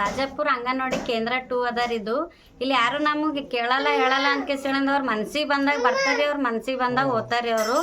ರಾಜಾಪುರ ಅಂಗನವಾಡಿ ಕೇಂದ್ರ ಟೂ ಅದಾರ ಇದು. ಇಲ್ಲಿ ಯಾರು ನಮಗೆ ಕೇಳಲ್ಲ, ಹೇಳಲ್ಲ ಅಂತ ಕೇಳಿದ್ರೆ ಅವ್ರ ಮನ್ಸಿಗೆ ಬಂದಾಗ ಬರ್ತಾರೆ ಅವ್ರ ಮನ್ಸಿಗೆ ಬಂದಾಗ ಓದ್ತಾರೆ ಅವರು.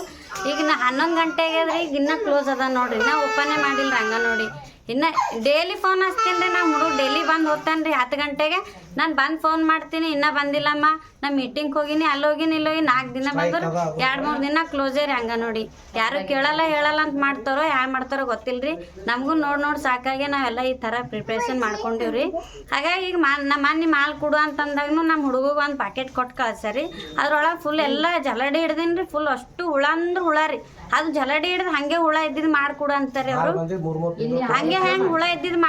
ಈಗ ನಾ ಹನ್ನೊಂದು ಗಂಟೆಗೆ ಅದ್ರಿ ಈಗ ಇನ್ನೂ ಕ್ಲೋಸ್ ಅದ ನೋಡ್ರಿ. ಇನ್ನೂ ಓಪನೇ ಮಾಡಿಲ್ಲ ಅಂಗನವಾಡಿ. ಇನ್ನು ಡೈಲಿ ಫೋನ್ ಹಚ್ತೀನಿ ರೀ ನಮ್ಮ ಹುಡುಗ ಡೈಲಿ ಬಂದು ಓದ್ತಾನೆ ರೀ ಹತ್ತು ಗಂಟೆಗೆ ನಾನು ಬಂದು ಫೋನ್ ಮಾಡ್ತೀನಿ, ಇನ್ನೂ ಬಂದಿಲ್ಲಮ್ಮ. ನಾ ಮೀಟಿಂಗ್ ಹೋಗಿನಿ ಅಲ್ಲಿ ಹೋಗಿನಿ ಇಲ್ಲಿ ಹೋಗಿ ನಾಲ್ಕು ದಿನ ಬಂದ್ರು ಎರಡು ಮೂರು ದಿನ ಕ್ಲೋಸೇ ರೀ ನೋಡಿ. ಯಾರು ಕೇಳಲ್ಲ ಹೇಳಲ್ಲ ಅಂತ ಮಾಡ್ತಾರೋ ಯಾರು ಮಾಡ್ತಾರೋ ಗೊತ್ತಿಲ್ರಿ. ನಮಗೂ ನೋಡಿ ನೋಡಿ ಸಾಕಾಗಿ ನಾವೆಲ್ಲ ಈ ಥರ ಪ್ರಿಪ್ರೇಷನ್ ಮಾಡ್ಕೊಂಡಿವ್ರಿ. ಹಾಗಾಗಿ ಈಗ ಮಾ ನಮ್ಮ ಮನೆ ಮಾಲ್ ಕೊಡು ಅಂತಂದಾಗೂ ನಮ್ಮ ಹುಡುಗ ಒಂದು ಪ್ಯಾಕೆಟ್ ಕೊಟ್ಟು ಕಳ್ಸರಿ ಅದ್ರೊಳಗೆ ಫುಲ್ ಎಲ್ಲ ಜಲಡಿ ಹಿಡ್ದೀನಿ ರೀ ಫುಲ್ ಅಷ್ಟು ಹುಳ ಅಂದ್ರೆ ಹುಳ ರೀ. ಅದು ಜಲಡಿ ಹಿಡ್ದು ಹಂಗೆ ಹುಳ ಇದ್ದಿದ್ದು ಮಾಡ್ಕೊಡು ಅಂತಾರೆ ಅವರು. ಹಂಗೆ ಹೆಂಗ್ ಹುಳ ಇದ್ದಿದ್ದು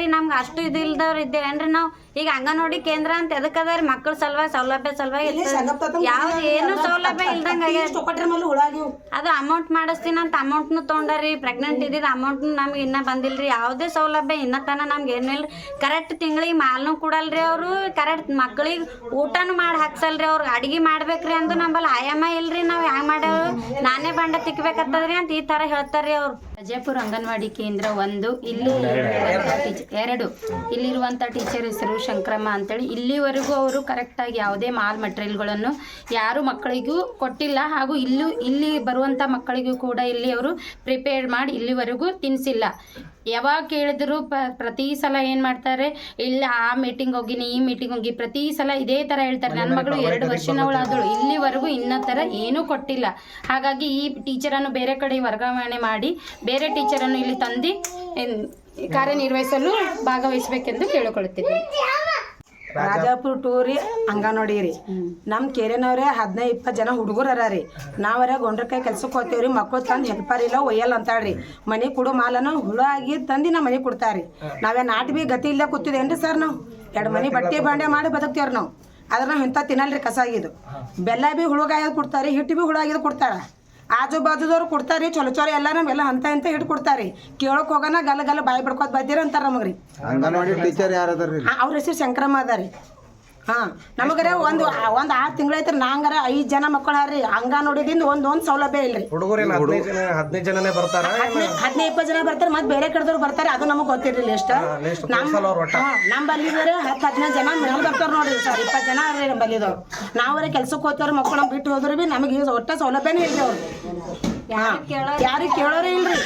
ರೀ ನಮ್ಗೆ ಅಷ್ಟು ಇದು ಇಲ್ದವ್ರು ಇದ್ದೇವೇನ್ರಿ ನಾವು ಈಗ ಅಂಗನವಾಡಿ ಕೇಂದ್ರ ಅಂತ ಎದಕ್ ರೀ? ಮಕ್ಕಳ ಸಲುವಾಗಿ ಸೌಲಭ್ಯ ಸಲುವಾಗಿ ಯಾವ್ದು ಏನು ಸೌಲಭ್ಯ ಇಲ್ದಂಗ ಅದು ಅಮೌಂಟ್ ಮಾಡಿಸ್ತೀನಿ ಅಂತ ಅಮೌಂಟ್ನು ತೊಗೊಂಡಾರಿ ಪ್ರೆಗ್ನೆಂಟ್ ಇದ್ದಿದ್ದು ಅಮೌಂಟ್ ನಮ್ಗೆ ಇನ್ನೂ ಬಂದಿಲ್ರಿ. ಯಾವುದೇ ಸೌಲಭ್ಯ ಇನ್ನ ತನ ನಮ್ಗೆ ಏನಿಲ್ಲ ಕರೆಕ್ಟ್ ತಿಂಗಳಿಗೆ ಮಾಲ್ನು ಕೊಡಲ್ರಿ ಅವರು. ಕರೆಕ್ಟ್ ಮಕ್ಕಳಿಗೆ ಊಟನೂ ಮಾಡಿ ಹಾಕ್ಸಲ್ರಿ ಅವ್ರಿಗೆ ಅಡಿಗೆ ಮಾಡ್ಬೇಕ್ರಿ ಅಂದ್ರೆ ನಮ್ಮಲ್ಲಿ ಆಯಾಮ ಇಲ್ರಿ. ನಾವು ಹ್ಯಾಂಗ ಮಾಡ್ಯಾವ? ನಾನೇ ಬಂಡ ತಿಕ್ಬೇಕತ್ತದ್ರಿ ಅಂತ ಈ ಥರ ಹೇಳ್ತಾರ್ರಿ ಅವ್ರು. ಅಜಯಪುರ ಅಂಗನವಾಡಿ ಕೇಂದ್ರ ಒಂದು ಇಲ್ಲಿ ಎರಡು. ಇಲ್ಲಿರುವಂಥ ಟೀಚರ್ ಹೆಸರು ಶಂಕ್ರಮ್ಮ ಅಂತೇಳಿ. ಇಲ್ಲಿವರೆಗೂ ಅವರು ಕರೆಕ್ಟಾಗಿ ಯಾವುದೇ ಮಾಲ್ ಮಟೀರಿಯಲ್ಗಳನ್ನು ಯಾರು ಮಕ್ಕಳಿಗೂ ಕೊಟ್ಟಿಲ್ಲ. ಹಾಗೂ ಇಲ್ಲೂ ಇಲ್ಲಿ ಬರುವಂಥ ಮಕ್ಕಳಿಗೂ ಕೂಡ ಇಲ್ಲಿ ಅವರು ಪ್ರಿಪೇರ್ ಮಾಡಿ ಇಲ್ಲಿವರೆಗೂ ತಿನ್ನಿಸಿಲ್ಲ ಯಾವಾಗ ಕೇಳಿದ್ರು ಪ ಪ್ರತಿ ಸಲ ಏನು ಮಾಡ್ತಾರೆ ಇಲ್ಲ ಆ ಮೀಟಿಂಗ್ ಹೋಗಿನಿ ಈ ಮೀಟಿಂಗ್ ಹೋಗಿ ಪ್ರತಿ ಸಲ ಇದೇ ಥರ ಹೇಳ್ತಾರೆ. ನನ್ನ ಮಗಳು ಎರಡು ವರ್ಷನವಳಾದಳು. ಇಲ್ಲಿವರೆಗೂ ಇನ್ನೂ ಥರ ಏನೂ ಕೊಟ್ಟಿಲ್ಲ. ಹಾಗಾಗಿ ಈ ಟೀಚರನ್ನು ಬೇರೆ ಕಡೆ ವರ್ಗಾವಣೆ ಮಾಡಿ ಬೇರೆ ಟೀಚರನ್ನು ಇಲ್ಲಿ ತಂದು ಕಾರ್ಯನಿರ್ವಹಿಸಲು ಭಾಗವಹಿಸಬೇಕೆಂದು ಕೇಳಿಕೊಳ್ಳುತ್ತಿದ್ದೇನೆ. ರಾಜಾಪುರ ಟೂರಿ ಹಂಗ ನೋಡಿರಿ ನಮ್ಮ ಕೇರಿನವ್ರೆ ಹದಿನೈದು ಇಪ್ಪತ್ತು ಜನ ಹುಡುಗರು ಅರ ರೀ ನಾವರ ಗೊಂಡ್ರಕಾಯಿ ಕೆಲ್ಸಕ್ಕೆ ಹೋಗ್ತೇವ್ರಿ ಮಕ್ಕಳು ತಂದು ಹೆಲ್ಪರ್ ಇಲ್ಲ ಒಯ್ಯಲ್ಲ ಅಂತಾಳ್ರಿ. ಮನೆ ಕೊಡು ಮಾಲನ ಹುಳ ಆಗಿ ತಂದು ನಮ್ಮ ಮನೆ ಕೊಡ್ತಾರ್ರಿ ನಾವೇ ನಾಟಿ ಬಿ ಗತಿ ಇಲ್ಲ ಕೂತಿದೇನ್ರಿ ಸರ್ ನಾವು? ಎರಡು ಮನೆ ಬಟ್ಟೆ ಬಾಂಡೆ ಮಾಡಿ ಬದುಕ್ತೇವ್ರಿ ನಾವು. ಆದ್ರೆ ನಾವು ಇಂಥ ತಿನ್ನಲ್ರಿ ಕಸ ಆಗಿದ್ದು. ಬೆಲ್ಲ ಬಿ ಹುಳುಗಾಯ್ದು ಕೊಡ್ತಾರೆ ಹಿಟ್ಟು ಬಿ ಹುಳ ಆಗಿದ್ದು ಕೊಡ್ತಾರ. ಆಜು ಬಾಜುದವ್ರು ಕೊಡ್ತಾರಿ ಚಲೋ ಚಲೋ ಎಲ್ಲ ನಮ್ಗೆಲ್ಲ ಅಂತ ಇಂತ ಹಿಡ್ ಕೊಡ್ತಾರಿ ಕೇಳೋಕ್ ಹೋಗೋಣ ಗಲ್ಲ ಗಲ್ಲ ಬಾಯಿ ಬಿಡ್ಕೋತ್ ಬದ್ದೀರ ಅಂತಾರ ನಮಗ್ರಿ. ಅಂಗನವಾಡಿ ಟೀಚರ್ ಅವ್ರ ಹೆಸರು ಶಂಕರಮ್ಮ ಅದಾರಿ ಹಾಂ. ನಮಗರ ಒಂದು ಒಂದು ಆರು ತಿಂಗಳೈತ್ರಿ ನಾಂಗರ ಐದು ಜನ ಮಕ್ಕಳು ಹಾರಿ ಹಂಗ ನೋಡಿದಿಂದ ಒಂದು ಒಂದು ಸೌಲಭ್ಯ ಇಲ್ರಿ. ಹುಡುಗರೇನು ಹದಿನೈದು ಜನ ಹದಿನೈದು ಜನನೇ ಬರ್ತಾರ? ಹದಿನೈದು ಇಪ್ಪತ್ತು ಜನ ಬರ್ತಾರೆ ಮತ್ತೆ ಬೇರೆ ಕಡೆದವ್ರು ಬರ್ತಾರೆ ಅದು ನಮಗೆ ಗೊತ್ತಿರಲಿಲ್ಲ ಎಷ್ಟು ನಮ್ಮ ನಮ್ಮ ಬಲ್ಲಿದ್ರೆ ಹತ್ತು ಹದಿನೈದು ಜನ ಮೇಲೆ ಬರ್ತಾರೆ ನೋಡ್ರಿ ಸರ್ ಇಪ್ಪತ್ತು ಜನ ಅವ್ರಿ ನಮ್ಮ ಬಲ್ಲಿದವ್ರು. ನಾವರೇ ಕೆಲ್ಸಕ್ಕೆ ಹೋಗ್ತೇವ್ರಿ ಮಕ್ಕಳು ಬಿಟ್ಟು ಹೋದ್ರೆ ಬಿ ನಮಗೆ ಒಟ್ಟ ಸೌಲಭ್ಯನೇ ಇಲ್ರಿ ಅವ್ರು. ಯಾರು ಕೇಳೋರೇ ಇಲ್ರಿ.